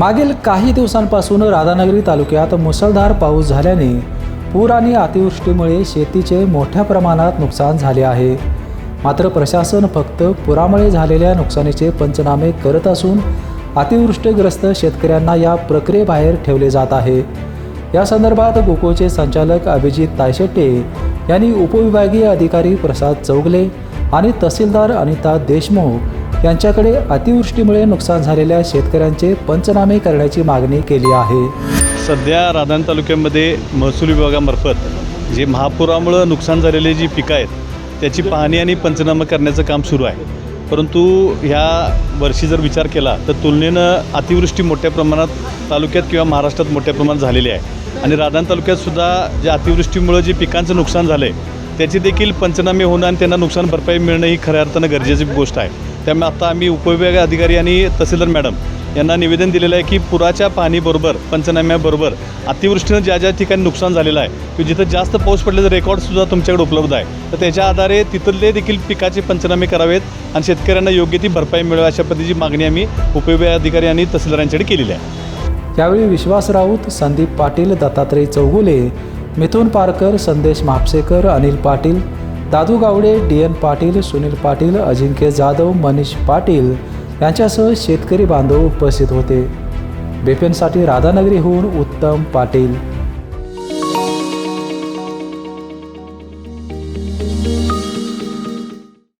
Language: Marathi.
मागील काही दिवसांपासून राधानगरी तालुक्यात मुसळधार पाऊस झाल्याने पूर आणि अतिवृष्टीमुळे शेतीचे मोठ्या प्रमाणात नुकसान झाले आहे. मात्र प्रशासन फक्त पुरामुळे झालेल्या नुकसानीचे पंचनामे करत असून अतिवृष्टीग्रस्त शेतकऱ्यांना या प्रक्रियेबाहेर ठेवले जात आहे. या संदर्भात गोकोचे संचालक अभिजित तायशेट्टे यांनी उपविभागीय अधिकारी प्रसाद चौगले आणि तहसीलदार अनिता देशमुख यांच्याकडे अतिवृष्टीमुळे नुकसान झालेल्या शेतकऱ्यांचे पंचनामे करण्याची मागणी केली आहे. सध्या राधान तालुक्यामध्ये महसूल विभागामार्फत जे महापुरामुळं नुकसान झालेले जी पिकं आहेत त्याची पाहणी आणि पंचनामा करण्याचं काम सुरू आहे. परंतु ह्या वर्षी जर विचार केला तर तुलनेनं अतिवृष्टी मोठ्या प्रमाणात तालुक्यात किंवा महाराष्ट्रात मोठ्या प्रमाणात झालेली आहे. आणि राधान तालुक्यातसुद्धा जे ज्या अतिवृष्टीमुळं जे पिकांचं नुकसान झालं आहे त्याची देखील पंचनामे होणं आणि त्यांना नुकसान भरपाई मिळणं ही खऱ्या अर्थानं गरजेची गोष्ट आहे. त्यामुळे आता आम्ही उपविभाग अधिकारी आणि तहसीलदार मॅडम यांना निवेदन दिलेलं आहे की पुराच्या पाणीबरोबर पंचनाम्याबरोबर अतिवृष्टीनं ज्या ज्या ठिकाणी नुकसान झालेलं आहे की जिथं जास्त पाऊस पडल्याचं रेकॉर्डसुद्धा तुमच्याकडे उपलब्ध आहे तर त्याच्या आधारे तिथले देखील पिकाचे पंचनामे करावेत आणि शेतकऱ्यांना योग्य ती भरपाई मिळावी अशा पद्धतीची मागणी आम्ही उपविभाग अधिकारी आणि तहसीलदारांच्याकडे केलेली आहे. यावेळी विश्वास राऊत संदीप पाटील दत्तात्रय चौगुले मिथुन पारकर संदेश म्हापसेकर अनिल पाटील दादू गावडे डी एन पाटील सुनील पाटील अजिंक्य जाधव मनीष पाटील यांच्यासह शेतकरी बांधव उपस्थित होते. बेपेनसाठी राधानगरीहून उत्तम पाटील.